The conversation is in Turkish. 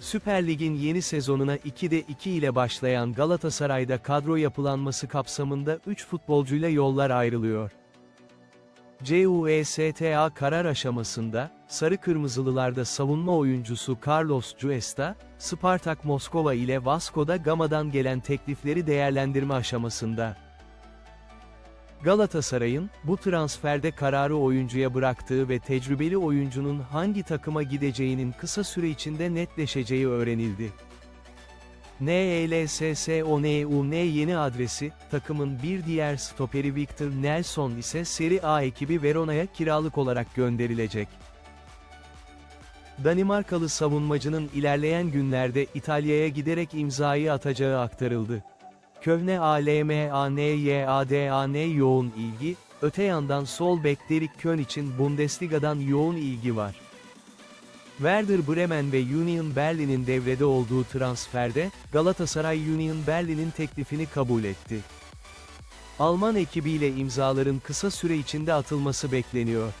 Süper Lig'in yeni sezonuna 2'de 2 ile başlayan Galatasaray'da kadro yapılanması kapsamında 3 futbolcuyla yollar ayrılıyor. CUESTA karar aşamasında, Sarı Kırmızılılarda savunma oyuncusu Carlos Cuesta, Spartak Moskova ile Vasco da Gama'dan gelen teklifleri değerlendirme aşamasında. Galatasaray'ın, bu transferde kararı oyuncuya bıraktığı ve tecrübeli oyuncunun hangi takıma gideceğinin kısa süre içinde netleşeceği öğrenildi. NLSSONUN yeni adresi, takımın bir diğer stoperi Victor Nelson ise Serie A ekibi Verona'ya kiralık olarak gönderilecek. Danimarkalı savunmacının ilerleyen günlerde İtalya'ya giderek imzayı atacağı aktarıldı. Kövne ALMANYADAN yoğun ilgi, öte yandan sol bek Derek Kön için Bundesliga'dan yoğun ilgi var. Werder Bremen ve Union Berlin'in devrede olduğu transferde, Galatasaray Union Berlin'in teklifini kabul etti. Alman ekibiyle imzaların kısa süre içinde atılması bekleniyor.